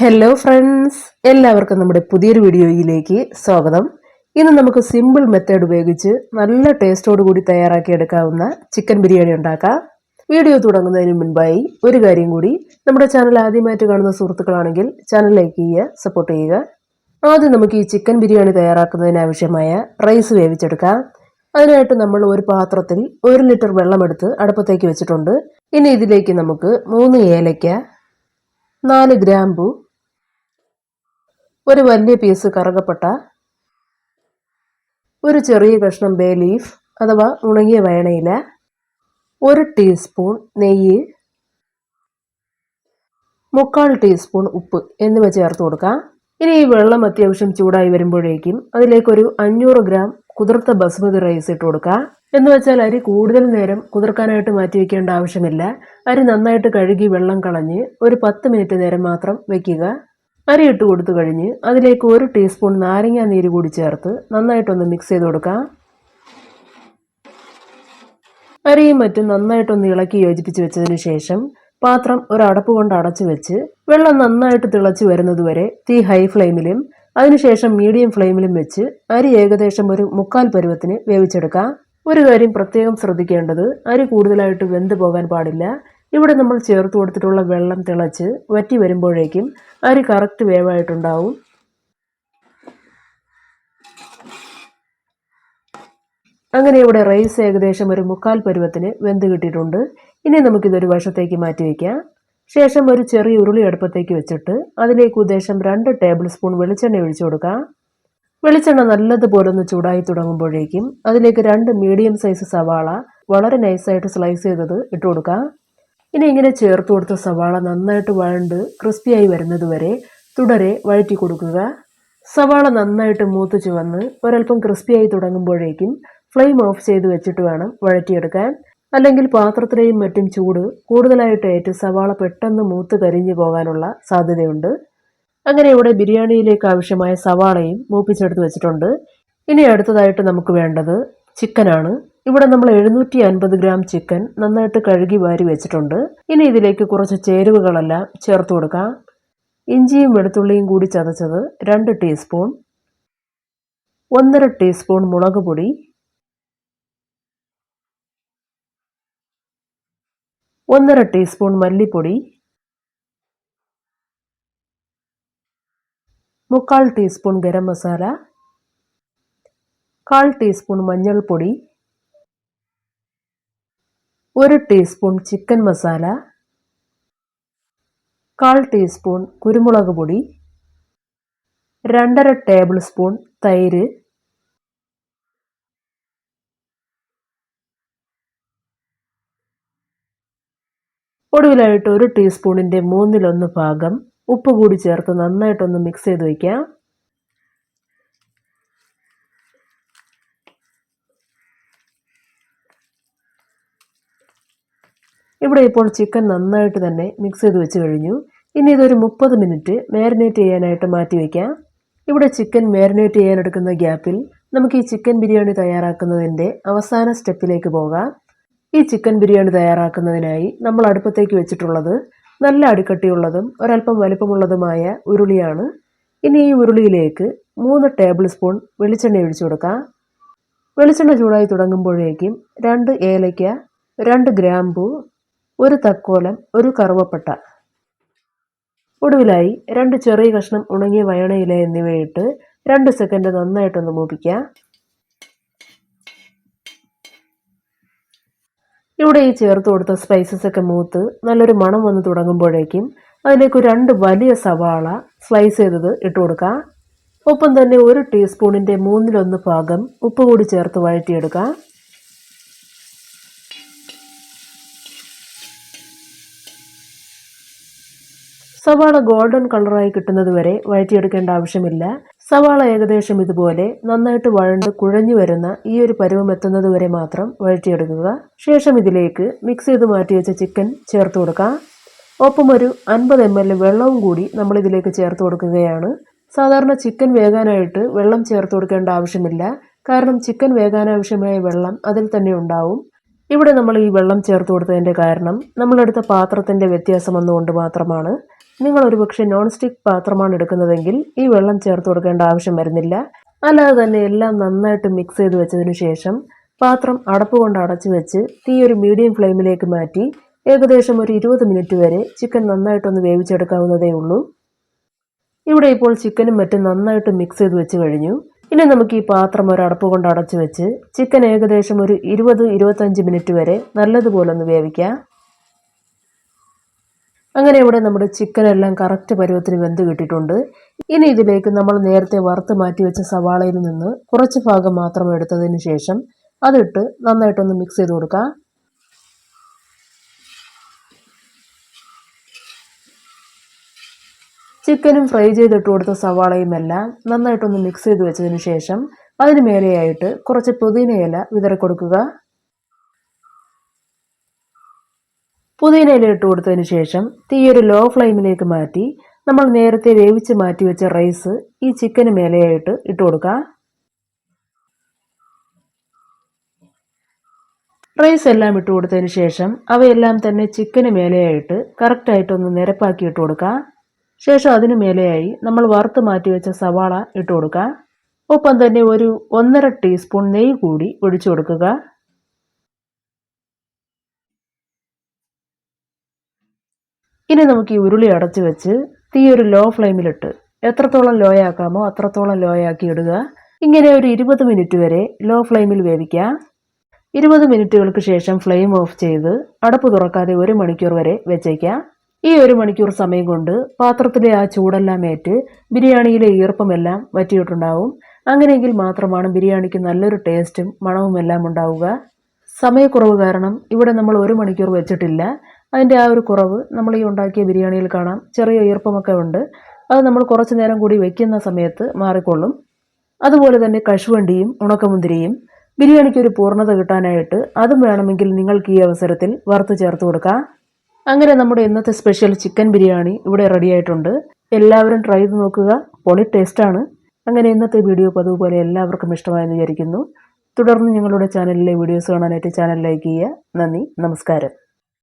Hello friends എല്ലാവർക്കും നമ്മുടെ പുതിയൊരു വീഡിയോയിലേക്ക് സ്വാഗതം. ഇന്ന് നമുക്ക് സിമ്പിൾ മെത്തേഡ് ഉപയോഗിച്ച് നല്ല ടേസ്റ്റോട് കൂടി തയ്യാറാക്കി എടുക്കാവുന്ന ചിക്കൻ ബിരിയാണി ഉണ്ടാക്കാം. വീഡിയോ തുടങ്ങുന്നതിന് മുൻപായി ഒരു കാര്യം കൂടി. നമ്മുടെ ചാനൽ ആദ്യമായിട്ട് കാണുന്ന സുഹൃത്തുക്കളാണെങ്കിൽ ചാനൽ ലൈക്ക് ചെയ്യുക സപ്പോർട്ട് ചെയ്യുക. ആദ്യം നമുക്ക് ഈ ചിക്കൻ ബിരിയാണി തയ്യാറാക്കുന്നതിനാവശ്യമായ റൈസ് വേവിച്ചെടുക്കാം. അതിനായിട്ട് നമ്മൾ ഒരു പാത്രത്തിൽ ഒരു ലിറ്റർ വെള്ളമെടുത്ത് അടുപ്പത്തേക്ക് വെച്ചിട്ടുണ്ട്. ഇനി ഇതിലേക്ക് നമുക്ക് മൂന്ന് ഏലയ്ക്ക നാല് ഗ്രാമ്പു ഒരു വലിയ പീസ് കറുകപ്പട്ട ഒരു ചെറിയ കഷ്ണം ബേ ലീഫ് അഥവാ ഉണങ്ങിയ വയണയില ഒരു ടീസ്പൂൺ നെയ്യ് മുക്കാൽ ടീസ്പൂൺ ഉപ്പ് എന്നിവ ചേർത്ത് കൊടുക്കാം. ഇനി ഈ വെള്ളം അത്യാവശ്യം ചൂടായി വരുമ്പോഴേക്കും അതിലേക്കൊരു അഞ്ഞൂറ് ഗ്രാം കുതിർത്ത ബസ്മതി റൈസ് ഇട്ട് കൊടുക്കുക എന്ന് വെച്ചാൽ അരി കൂടുതൽ നേരം കുതിർക്കാനായിട്ട് മാറ്റി വെക്കേണ്ട ആവശ്യമില്ല. അരി നന്നായിട്ട് കഴുകി വെള്ളം കളഞ്ഞ് ഒരു പത്ത് മിനിറ്റ് നേരം മാത്രം വെക്കുക. അരി ഇട്ട് കൊടുത്തു കഴിഞ്ഞ് അതിലേക്ക് ഒരു ടീസ്പൂൺ നാരങ്ങ നീര് കൂടി ചേർത്ത് നന്നായിട്ടൊന്ന് മിക്സ് ചെയ്ത് കൊടുക്കാം. അരിയും മറ്റും നന്നായിട്ടൊന്ന് ഇളക്കി യോജിപ്പിച്ച് വെച്ചതിന് ശേഷം പാത്രം ഒരു അടപ്പ് കൊണ്ട് അടച്ചു വെച്ച് വെള്ളം നന്നായിട്ട് തിളച്ചു വരുന്നതുവരെ തീ ഹൈ ഫ്ലെയിമിലും അതിനുശേഷം മീഡിയം ഫ്ലെയിമിലും വെച്ച് അരി ഏകദേശം ഒരു മുക്കാൽ പരുവത്തിന് വേവിച്ചെടുക്കാം. ഒരു കാര്യം പ്രത്യേകം ശ്രദ്ധിക്കേണ്ടത് അരി കൂടുതലായിട്ട് വെന്ത് പോകാൻ പാടില്ല. ഇവിടെ നമ്മൾ ചേർത്ത് കൊടുത്തിട്ടുള്ള വെള്ളം തിളച്ച് വറ്റി വരുമ്പോഴേക്കും അരി കറക്റ്റ് വേവായിട്ടുണ്ടാവും. അങ്ങനെ ഇവിടെ റൈസ് ഏകദേശം ഒരു മുക്കാൽ പരുവത്തിന് വെന്ത് കിട്ടിയിട്ടുണ്ട്. ഇനി നമുക്കിതൊരു വശത്തേക്ക് മാറ്റി വയ്ക്കാം ശേഷം ഒരു ചെറിയ ഉരുളി അടുപ്പത്തേക്ക് വെച്ചിട്ട് അതിലേക്ക് ഉദ്ദേശം രണ്ട് ടേബിൾ സ്പൂൺ വെളിച്ചെണ്ണ ഒഴിച്ചു കൊടുക്കാം. വെളിച്ചെണ്ണ നല്ലതുപോലെ ഒന്ന് ചൂടായി തുടങ്ങുമ്പോഴേക്കും അതിലേക്ക് രണ്ട് മീഡിയം സൈസ് സവാള വളരെ നൈസായിട്ട് സ്ലൈസ് ചെയ്തത് ഇട്ട് കൊടുക്കാം. ഇനി ഇങ്ങനെ ചേർത്ത് കൊടുത്ത സവാള നന്നായിട്ട് വഴണ്ട് ക്രിസ്പിയായി വരുന്നത് വരെ തുടരെ വഴറ്റി കൊടുക്കുക. സവാള നന്നായിട്ട് മൂത്ത് ചുവന്ന് ഒരൽപ്പം ക്രിസ്പിയായി തുടങ്ങുമ്പോഴേക്കും ഫ്ലെയിം ഓഫ് ചെയ്ത് വെച്ചിട്ട് വേണം വഴറ്റിയെടുക്കാൻ. അല്ലെങ്കിൽ പാത്രത്തിലെയും മറ്റും ചൂട് കൂടുതലായിട്ട് ഏറ്റ് സവാള പെട്ടെന്ന് മൂത്ത് കരിഞ്ഞു പോകാനുള്ള സാധ്യതയുണ്ട്. അങ്ങനെ ഇവിടെ ബിരിയാണിയിലേക്ക് ആവശ്യമായ സവാളയും മൂപ്പിച്ചെടുത്ത് വെച്ചിട്ടുണ്ട്. ഇനി അടുത്തതായിട്ട് നമുക്ക് വേണ്ടത് ചിക്കനാണ് ഇവിടെ നമ്മൾ എഴുന്നൂറ്റി അൻപത് ഗ്രാം ചിക്കൻ നന്നായിട്ട് കഴുകി വാരി വെച്ചിട്ടുണ്ട്. ഇനി ഇതിലേക്ക് കുറച്ച് ചേരുവകളെല്ലാം ചേർത്ത് കൊടുക്കാം. ഇഞ്ചിയും വെളുത്തുള്ളിയും കൂടി ചതച്ചത് രണ്ട് ടീസ്പൂൺ. ഒന്നര ടീസ്പൂൺ മുളക് പൊടി. ഒന്നര ടീസ്പൂൺ മല്ലിപ്പൊടി. മുക്കാൽ ടീസ്പൂൺ ഗരം മസാല. കാൽ ടീസ്പൂൺ മഞ്ഞൾപ്പൊടി. ഒരു ടീസ്പൂൺ ചിക്കൻ മസാല കാൽ ടീസ്പൂൺ കുരുമുളക് പൊടി രണ്ടര ടേബിൾ സ്പൂൺ തൈര് ഒടുവിലായിട്ട് ഒരു ടീസ്പൂണിന്റെ മൂന്നിലൊന്ന് ഭാഗം ഉപ്പ് കൂടി ചേർത്ത് നന്നായിട്ടൊന്ന് മിക്സ് ചെയ്ത് വയ്ക്കാം ഇവിടെ ഇപ്പോൾ ചിക്കൻ നന്നായിട്ട് തന്നെ മിക്സ് ചെയ്ത് വെച്ച് കഴിഞ്ഞു. ഇനി ഇതൊരു മുപ്പത് മിനിറ്റ് മാരിനേറ്റ് ചെയ്യാനായിട്ട് മാറ്റി വയ്ക്കാം ഇവിടെ ചിക്കൻ മാരിനേറ്റ് ചെയ്യാൻ എടുക്കുന്ന ഗ്യാപ്പിൽ നമുക്ക് ഈ ചിക്കൻ ബിരിയാണി തയ്യാറാക്കുന്നതിന്റെ അവസാന സ്റ്റെപ്പിലേക്ക് പോകാം. ഈ ചിക്കൻ ബിരിയാണി തയ്യാറാക്കുന്നതിനായി നമ്മൾ അടുപ്പത്തേക്ക് വെച്ചിട്ടുള്ളത് നല്ല അടിക്കട്ടിയുള്ളതും ഒരല്പം വലിപ്പമുള്ളതുമായ ഉരുളിയാണ്. ഇനി ഈ ഉരുളിയിലേക്ക് മൂന്ന് ടേബിൾ സ്പൂൺ വെളിച്ചെണ്ണ ഒഴിച്ചു കൊടുക്കാം. വെളിച്ചെണ്ണ ചൂടായി തുടങ്ങുമ്പോഴേക്കും രണ്ട് ഏലയ്ക്ക രണ്ട് ഗ്രാമ്പു ഒരു തക്കോലം ഒരു കറുവപ്പട്ട. ഒടുവിലായി രണ്ട് ചെറിയ കഷ്ണം ഉണങ്ങിയ വയണയില എന്നിവയിട്ട് രണ്ട് സെക്കൻഡ് നന്നായിട്ടൊന്ന് മൂപ്പിക്കാം ഇവിടെ ഈ ചേർത്ത് കൊടുത്ത സ്പൈസസ് ഒക്കെ മൂത്ത് നല്ലൊരു മണം വന്ന് തുടങ്ങുമ്പോഴേക്കും അതിലേക്ക് രണ്ട് വലിയ സവാള സ്ലൈസ് ചെയ്തത് ഇട്ട് കൊടുക്കുക. ഒപ്പം തന്നെ ഒരു ടീസ്പൂണിന്റെ മൂന്നിലൊന്ന് ഭാഗം ഉപ്പ് കൂടി ചേർത്ത് വഴറ്റിയെടുക്കാം സവാള ഗോൾഡൻ കളറായി കിട്ടുന്നത് വരെ വഴറ്റിയെടുക്കേണ്ട ആവശ്യമില്ല. സവാള ഏകദേശം ഇതുപോലെ നന്നായിട്ട് വഴണ്ട് കുഴഞ്ഞു വരുന്ന ഈ ഒരു പരുവം എത്തുന്നത് വരെ മാത്രം വഴറ്റിയെടുക്കുക. ശേഷം ഇതിലേക്ക് മിക്സ് ചെയ്ത് മാറ്റി വെച്ച ചിക്കൻ ചേർത്ത് കൊടുക്കാം. ഒപ്പം ഒരു അൻപത് എം എൽ വെള്ളവും കൂടി നമ്മൾ ഇതിലേക്ക് ചേർത്ത് കൊടുക്കുകയാണ്. സാധാരണ ചിക്കൻ വേകാനായിട്ട് വെള്ളം ചേർത്ത് കൊടുക്കേണ്ട ആവശ്യമില്ല. കാരണം ചിക്കൻ വേകാനാവശ്യമായ വെള്ളം അതിൽ തന്നെ ഉണ്ടാവും. ഇവിടെ നമ്മൾ ഈ വെള്ളം ചേർത്ത് കൊടുത്തതിന്റെ കാരണം നമ്മളെടുത്ത പാത്രത്തിന്റെ വ്യത്യാസം വന്നുകൊണ്ട് മാത്രമാണ്. നിങ്ങൾ ഒരുപക്ഷെ നോൺ സ്റ്റിക്ക് പാത്രമാണ് എടുക്കുന്നതെങ്കിൽ ഈ വെള്ളം ചേർത്ത് കൊടുക്കേണ്ട ആവശ്യം വരുന്നില്ല. അല്ലാതെ തന്നെ എല്ലാം നന്നായിട്ട് മിക്സ് ചെയ്ത് വെച്ചതിനു ശേഷം പാത്രം അടപ്പ് കൊണ്ട് അടച്ചു വെച്ച് തീ ഒരു മീഡിയം ഫ്ലെയിമിലേക്ക് മാറ്റി ഏകദേശം ഒരു ഇരുപത് മിനിറ്റ് വരെ ചിക്കൻ നന്നായിട്ടൊന്ന് വേവിച്ചെടുക്കാവുന്നതേ ഉള്ളൂ. ഇവിടെ ഇപ്പോൾ ചിക്കനും മറ്റും നന്നായിട്ട് മിക്സ് ചെയ്ത് വെച്ച് കഴിഞ്ഞു. ഇനി നമുക്ക് ഈ പാത്രം ഒരു അടപ്പ് കൊണ്ട് അടച്ചു വെച്ച് ചിക്കൻ ഏകദേശം ഒരു ഇരുപത് ഇരുപത്തഞ്ച് മിനിറ്റ് വരെ നല്ലതുപോലെ ഒന്ന് വേവിക്കാം. അങ്ങനെ ഇവിടെ നമ്മുടെ ചിക്കൻ എല്ലാം കറക്റ്റ് പരുവത്തിന് വെന്ത് കിട്ടിയിട്ടുണ്ട്. ഇനി ഇതിലേക്ക് നമ്മൾ നേരത്തെ വറുത്ത് മാറ്റി വെച്ച സവാളയിൽ നിന്ന് കുറച്ച് ഭാഗം മാത്രം എടുത്തതിന് ശേഷം അതിട്ട് നന്നായിട്ടൊന്ന് മിക്സ് ചെയ്ത് കൊടുക്കുക ചിക്കനും ഫ്രൈ ചെയ്തിട്ട് കൊടുത്ത സവാളയും എല്ലാം നന്നായിട്ടൊന്ന് മിക്സ് ചെയ്ത് വെച്ചതിന് ശേഷം അതിന് മേലെയായിട്ട് കുറച്ച് പുതിന ഇല വിതറി കൊടുക്കുക പുതിന ഇല ഇട്ട് കൊടുത്തതിന് ശേഷം തീ ഒരു ലോ ഫ്ലെയിമിലേക്ക് മാറ്റി നമ്മൾ നേരത്തെ വേവിച്ച് മാറ്റി വെച്ച റൈസ് ഈ ചിക്കന് മേലെയായിട്ട് ഇട്ട് കൊടുക്കുക റൈസ് എല്ലാം ഇട്ട് കൊടുത്തതിന് ശേഷം അവയെല്ലാം തന്നെ ചിക്കന് മേലെയായിട്ട് കറക്റ്റായിട്ടൊന്ന് നിരപ്പാക്കി ഇട്ട് കൊടുക്കുക ശേഷം അതിന് മേലെയായി നമ്മൾ വറുത്ത് മാറ്റി വെച്ച സവാള ഇട്ട് കൊടുക്കുക ഒപ്പം തന്നെ ഒരു ഒന്നര ടീസ്പൂൺ നെയ്യ് കൂടി ഒഴിച്ചു കൊടുക്കുക. ഇനി നമുക്ക് ഈ ഉരുളി അടച്ചു വെച്ച് തീ ഒരു ലോ ഫ്ലെയിമിലിട്ട് എത്രത്തോളം ലോ ആക്കാമോ അത്രത്തോളം ലോ ആക്കി ഇടുക. ഇങ്ങനെ ഒരു ഇരുപത് മിനിറ്റ് വരെ ലോ ഫ്ലെയിമിൽ വേവിക്കാം ഇരുപത് മിനിറ്റുകൾക്ക് ശേഷം ഫ്ലെയിം ഓഫ് ചെയ്ത് അടപ്പ് തുറക്കാതെ ഒരു മണിക്കൂർ വരെ വെച്ചേക്കാം ഈ ഒരു മണിക്കൂർ സമയം കൊണ്ട് പാത്രത്തിലെ ആ ചൂടെല്ലാം ഏറ്റ് ബിരിയാണിയിലെ ഈർപ്പമെല്ലാം വറ്റിയിട്ടുണ്ടാവും. അങ്ങനെയെങ്കിൽ മാത്രമാണ് ബിരിയാണിക്ക് നല്ലൊരു ടേസ്റ്റും മണവുമെല്ലാം ഉണ്ടാവുക. സമയക്കുറവ് കാരണം ഇവിടെ നമ്മൾ ഒരു മണിക്കൂർ വെച്ചിട്ടില്ല. അതിന്റെ ആ ഒരു കുറവ് നമ്മൾ ഈ ഉണ്ടാക്കിയ ബിരിയാണിയിൽ കാണാം. ചെറിയ ഈർപ്പമൊക്കെ ഉണ്ട്. അത് നമ്മൾ കുറച്ച് നേരം കൂടി വയ്ക്കുന്ന സമയത്ത് മാറിക്കൊള്ളും. അതുപോലെ തന്നെ കശുവണ്ടിയും ഉണക്കമുന്തിരിയും ബിരിയാണിക്ക് ഒരു പൂർണത കിട്ടാനായിട്ട് അതും വേണമെങ്കിൽ നിങ്ങൾക്ക് ഈ അവസരത്തിൽ വറുത്ത് ചേർത്ത് കൊടുക്കാം. അങ്ങനെ നമ്മുടെ ഇന്നത്തെ സ്പെഷ്യൽ ചിക്കൻ ബിരിയാണി ഇവിടെ റെഡിയായിട്ടുണ്ട് എല്ലാവരും ട്രൈ ചെയ്ത് നോക്കുക. പൊളി ടേസ്റ്റാണ് അങ്ങനെ ഇന്നത്തെ വീഡിയോ പതിവ് എല്ലാവർക്കും ഇഷ്ടമായെന്ന് വിചാരിക്കുന്നു. തുടർന്ന് ഞങ്ങളുടെ ചാനലിലെ വീഡിയോസ് കാണാനായിട്ട് ചാനൽ ലൈക്ക് ചെയ്യുക. നന്ദി. നമസ്കാരം.